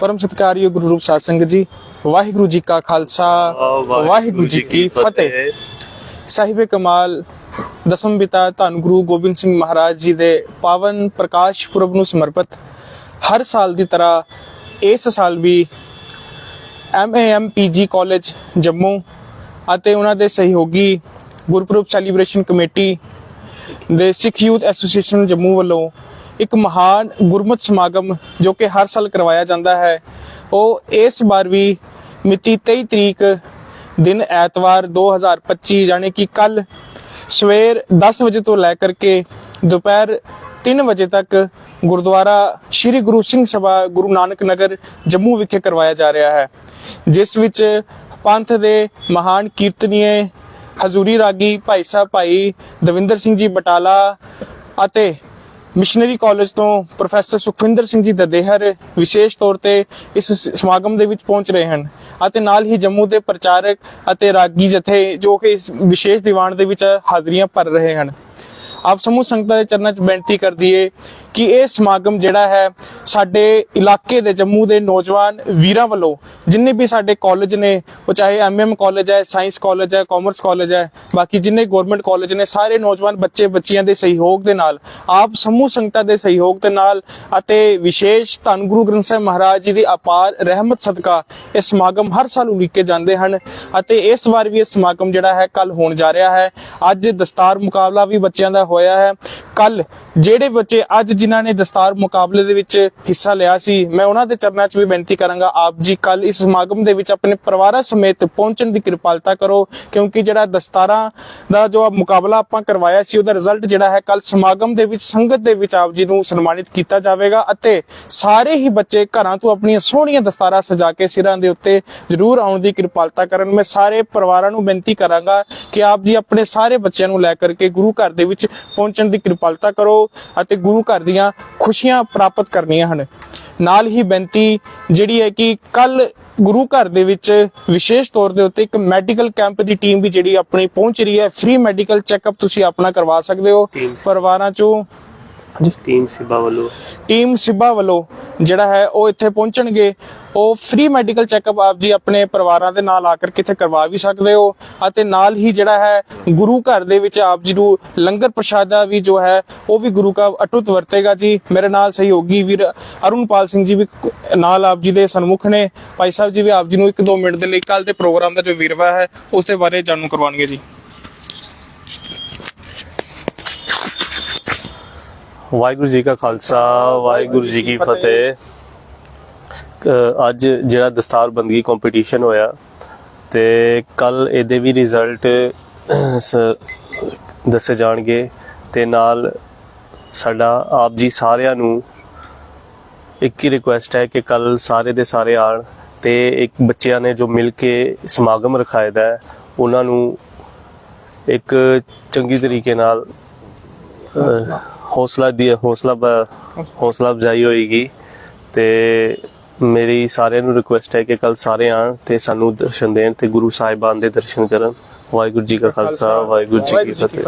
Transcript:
ਪਰਮ ਸਤਿਕਾਰਯੋਗ ਗੁਰੂ ਰੂਪ ਸਾਧ ਸੰਗਤ ਜੀ ਵਾਹਿਗੁਰੂ ਜੀ ਕਾ ਖਾਲਸਾ ਵਾਹਿਗੁਰੂ ਜੀ ਕੀ ਫਤਿਹ। ਸਾਹਿਬੇ ਕਮਾਲ ਦਸਮ ਪਿਤਾ ਧੰਨ ਗੁਰੂ ਗੋਬਿੰਦ ਸਿੰਘ ਮਹਾਰਾਜ ਜੀ ਦੇ ਪਾਵਨ ਪ੍ਰਕਾਸ਼ ਪੁਰਬ ਨੂੰ ਸਮਰਪਿਤ ਹਰ ਸਾਲ ਦੀ ਤਰ੍ਹਾਂ ਇਸ ਸਾਲ ਵੀ M A M P G college Jammu ਅਤੇ ਉਹਨਾਂ ਦੇ ਸਹਿਯੋਗੀ ਗੁਰਪੁਰਬ ਸੈਲੀਬ੍ਰੇਸ਼ਨ ਕਮੇਟੀ ਦੇ ਸਿੱਖ ਯੂਥ ਐਸੋਸੀਏਸ਼ਨ ਜੰਮੂ ਵੱਲੋਂ ਇੱਕ ਮਹਾਨ ਗੁਰਮਤ ਸਮਾਗਮ ਜੋ ਕਿ ਹਰ ਸਾਲ ਕਰਵਾਇਆ ਜਾਂਦਾ ਹੈ। ਉਹ ਇਸ ਵਾਰ ਵੀ ਮਿਤੀ 23 ਤਰੀਕ ਦਿਨ ਐਤਵਾਰ 2025 ਯਾਨੀ ਕਿ ਕੱਲ ਸਵੇਰ 10 ਵਜੇ ਤੋਂ ਲੈ ਕਰਕੇ ਦੁਪਹਿਰ 3 ਵਜੇ ਤੱਕ ਗੁਰਦੁਆਰਾ ਸ੍ਰੀ ਗੁਰੂ ਸਿੰਘ ਸਭਾ ਗੁਰੂ ਨਾਨਕ ਨਗਰ ਜੰਮੂ ਵਿਖੇ ਕਰਵਾਇਆ ਜਾ ਰਿਹਾ ਹੈ। ਜਿਸ ਵਿੱਚ ਪੰਥ ਦੇ ਮਹਾਨ ਕੀਰਤਨੀਏ ਹਜ਼ੂਰੀ ਰਾਗੀ ਭਾਈ ਸਾਹਿਬ ਭਾਈ ਦਵਿੰਦਰ ਸਿੰਘ ਜੀ ਬਟਾਲਾ ਅਤੇ ਮਿਸ਼ਨਰੀ ਕਾਲਜ ਤੋਂ ਪ੍ਰੋਫੈਸਰ ਸੁਖਵਿੰਦਰ ਸਿੰਘ ਜੀ ਦਦੇਹਰ ਵਿਸ਼ੇਸ਼ ਤੌਰ ਤੇ ਇਸ ਸਮਾਗਮ ਦੇ ਵਿੱਚ ਪਹੁੰਚ ਰਹੇ ਹਨ ਅਤੇ ਨਾਲ ਹੀ ਜੰਮੂ ਦੇ ਪ੍ਰਚਾਰਕ ਅਤੇ ਰਾਗੀ ਜਥੇ ਜੋ ਕਿ ਇਸ ਵਿਸ਼ੇਸ਼ ਦੀਵਾਨ ਦੇ ਵਿੱਚ ਹਾਜ਼ਰੀਆਂ ਭਰ ਰਹੇ ਹਨ। ਆਪ ਸਮੂਹ ਸੰਗਤਾਂ ਦੇ ਚਰਨਾਂ 'ਚ ਬੇਨਤੀ ਕਰਦੀ ਦਈਏ ਕਿ ਇਹ ਸਮਾਗਮ ਜਿਹੜਾ ਹੈ, ਸਾਡੇ ਇਲਾਕੇ ਦੇ ਜੰਮੂ ਦੇ ਨੌਜਵਾਨ ਵੀਰਾਂ ਵੱਲੋਂ, ਜਿੰਨੇ ਵੀ ਸਾਡੇ ਕਾਲਜ ਨੇ, ਉਹ ਚਾਹੇ ਐਮਐਮ ਕਾਲਜ ਹੈ ਸਾਇੰਸ ਕਾਲਜ ਹੈ ਕਾਮਰਸ ਕਾਲਜ ਹੈ, ਬਾਕੀ ਜਿੰਨੇ ਗਵਰਨਮੈਂਟ ਕਾਲਜ ਨੇ, ਸਾਰੇ ਨੌਜਵਾਨ ਬੱਚੇ, ਬੱਚੀਆਂ ਦੇ ਸਹਿਯੋਗ ਦੇ ਨਾਲ, ਆਪ ਸਮੂਹ ਸੰਗਤਾਂ ਦੇ ਸਹਿਯੋਗ ਦੇ ਨਾਲ ਅਤੇ ਵਿਸ਼ੇਸ਼ ਧੰਨ ਗੁਰੂ ਗ੍ਰੰਥ ਸਾਹਿਬ ਮਹਾਰਾਜ ਜੀ ਦੀ ਅਪਾਰ ਰਹਿਮਤ ਸਦਕਾ ਇਹ ਸਮਾਗਮ ਹਰ ਸਾਲ ਉਲੀਕੇ ਜਾਂਦੇ ਹਨ ਅਤੇ ਇਸ ਵਾਰ ਵੀ ਇਹ ਸਮਾਗਮ ਜਿਹੜਾ ਹੈ ਕੱਲ ਹੋਣ ਜਾ ਰਿਹਾ ਹੈ। ਅੱਜ ਦਸਤਾਰ ਮੁਕਾਬਲਾ ਵੀ ਬੱਚਿਆਂ ਦਾ ਹੋਇਆ ਹੈ। ਕੱਲ ਜਿਹੜੇ ਬੱਚੇ ਅੱਜ ਜਿਨ੍ਹਾਂ ਨੇ ਦਸਤਾਰ ਮੁਕਾਬਲੇ ਦੇ ਵਿੱਚ ਹਿੱਸਾ ਲਿਆ ਸੀ, ਮੈਂ ਉਹਨਾਂ ਦੇ ਚਰਨਾਂ 'ਚ ਵੀ ਬੇਨਤੀ ਕਰਾਂਗਾ, ਆਪ ਜੀ ਕੱਲ ਇਸ ਸਮਾਗਮ ਦੇ ਵਿੱਚ ਆਪਣੇ ਪਰਿਵਾਰਾਂ ਸਮੇਤ ਪਹੁੰਚਣ ਦੀ ਕਿਰਪਾਲਤਾ ਕਰੋ, ਕਿਉਂਕਿ ਜਿਹੜਾ ਦਸਤਾਰਾਂ ਦਾ ਜੋ ਮੁਕਾਬਲਾ ਆਪਾਂ ਕਰਵਾਇਆ ਸੀ, ਉਹਦਾ ਰਿਜ਼ਲਟ ਜਿਹੜਾ ਹੈ ਕੱਲ ਸਮਾਗਮ ਦੇ ਵਿੱਚ, ਸੰਗਤ ਦੇ ਵਿੱਚ ਆਪ ਜੀ ਨੂੰ ਸਨਮਾਨਿਤ ਕੀਤਾ ਜਾਵੇਗਾ ਅਤੇ ਸਾਰੇ ਹੀ ਬੱਚੇ ਘਰਾਂ ਤੋਂ ਆਪਣੀਆਂ ਸੋਹਣੀਆਂ ਦਸਤਾਰਾਂ ਸਜਾ ਕੇ ਸਿਰਾਂ ਦੇ ਉੱਤੇ ਜ਼ਰੂਰ ਆਉਣ ਦੀ ਕਿਰਪਾਲਤਾ ਕਰਨ। ਮੈਂ ਸਾਰੇ ਪਰਿਵਾਰਾਂ ਨੂੰ ਬੇਨਤੀ ਕਰਾਂਗਾ ਕਿ ਆਪ ਜੀ ਆਪਣੇ ਸਾਰੇ ਬੱਚਿਆਂ ਨੂੰ ਲੈ ਕਰਕੇ ਗੁਰੂ ਘਰ ਦੇ ਵਿੱਚ ਪਹੁੰਚਣ ਦੀ ਕਿਰਪਾਲਤਾ ਕਰੋ ਅਤੇ ਗੁਰੂ ਘਰ ਦੀਆਂ ਖੁਸ਼ੀਆਂ ਪ੍ਰਾਪਤ ਕਰਨੀਆਂ ਹਨ। ਨਾਲ ਹੀ ਬੇਨਤੀ ਜਿਹੜੀ ਹੈ ਕਿ ਕੱਲ ਗੁਰੂ ਘਰ ਦੇ ਵਿੱਚ ਵਿਸ਼ੇਸ਼ ਤੌਰ ਦੇ ਉੱਤੇ ਇੱਕ ਮੈਡੀਕਲ ਕੈਂਪ ਦੀ ਟੀਮ ਵੀ ਜਿਹੜੀ ਆਪਣੀ ਪਹੁੰਚ ਰਹੀ ਹੈ। ਫ੍ਰੀ ਮੈਡੀਕਲ ਚੈੱਕਅਪ ਤੁਸੀਂ ਆਪਣਾ ਕਰਵਾ ਸਕਦੇ ਹੋ. ਪਰਿਵਾਰਾਂ ਚੋਂ ਟੀਮ ਸਿਬਾ ਵੱਲੋਂ। ਟੀਮ ਸਿੱਬਾ ਵੱਲੋਂ ਜਿਹੜਾ ਹੈ ਉਹ ਇੱਥੇ ਪਹੁੰਚਣਗੇ। ਉਹ ਫ੍ਰੀ ਮੈਡੀਕਲ ਚੈੱਕਅਪ ਆਪ ਜੀ ਆਪਣੇ ਪਰਿਵਾਰਾਂ ਦੇ ਨਾਲ ਆ ਕਰਕੇ ਇੱਥੇ ਕਰਵਾ ਵੀ ਸਕਦੇ ਹੋ ਅਤੇ ਨਾਲ ਹੀ ਜਿਹੜਾ ਹੈ ਗੁਰੂ ਘਰ ਦੇ ਵਿੱਚ ਆਪ ਜੀ ਨੂੰ ਲੰਗਰ ਪ੍ਰਸ਼ਾਦਾ ਵੀ ਜੋ ਹੈ ਉਹ ਵੀ ਗੁਰੂ ਕਾ ਅਟੁੱਟ ਵਰਤੇਗਾ ਜੀ। ਮੇਰੇ ਨਾਲ ਸਹਿਯੋਗੀ ਵੀਰ ਅਰੁਣਪਾਲ ਸਿੰਘ ਜੀ ਵੀ ਨਾਲ ਆਪ ਜੀ ਦੇ ਸਨਮੁਖ ਨੇ। ਭਾਈ ਸਾਹਿਬ ਜੀ ਵੀ ਆਪ ਜੀ ਨੂੰ ਇੱਕ ਦੋ ਮਿੰਟ ਦੇ ਲਈ ਕੱਲ ਦੇ ਪ੍ਰੋਗਰਾਮ ਦਾ ਜੋ ਵੀਰਵਾ ਹੈ ਉਸ ਦੇ ਬਾਰੇ ਜਾਣੂ ਕਰਵਾਉਣਗੇ ਜੀ। ਵਾਹਿਗੁਰੂ ਜੀ ਕਾ ਖਾਲਸਾ, ਵਾਹਿਗੁਰੂ ਜੀ ਕੀ ਫਤਿਹ। ਅੱਜ ਜਿਹੜਾ ਦਸਤਾਰਬੰਦੀ ਕੰਪੀਟੀਸ਼ਨ ਹੋਇਆ ਤੇ ਕੱਲ ਇਹਦੇ ਵੀ ਰਿਜ਼ਲਟ ਦੱਸੇ ਜਾਣਗੇ ਤੇ ਨਾਲ ਸਾਡਾ ਆਪ ਜੀ ਸਾਰਿਆਂ ਨੂੰ ਇੱਕ ਹੀ ਰਿਕੁਐਸਟ ਹੈ ਕਿ ਕੱਲ ਸਾਰੇ ਦੇ ਸਾਰੇ ਆਣ ਤੇ ਇੱਕ ਬੱਚਿਆਂ ਨੇ ਜੋ ਮਿਲ ਕੇ ਸਮਾਗਮ ਰਖਾਇਦਾ ਹੈ, ਉਹਨਾਂ ਨੂੰ ਇੱਕ ਚੰਗੀ ਤਰੀਕੇ ਨਾਲ ਹੌਸਲਾ ਦੀ ਹੌਸਲਾ ਹੌਸਲਾ ਅਫਜ਼ਾਈ ਹੋਏਗੀ ਤੇ ਮੇਰੀ ਸਾਰਿਆਂ ਨੂੰ ਰਿਕੁਐਸਟ ਹੈ ਕਿ ਕੱਲ ਸਾਰੇ ਆਣ ਤੇ ਸਾਨੂੰ ਦਰਸ਼ਨ ਦੇਣ ਤੇ ਗੁਰੂ ਸਾਹਿਬਾਨ ਦੇ ਦਰਸ਼ਨ ਕਰਨ। ਵਾਹਿਗੁਰੂ ਜੀ ਕਾ ਖਾਲਸਾ ਵਾਹਿਗੁਰੂ ਜੀ ਕੀ ਫਤਿਹ।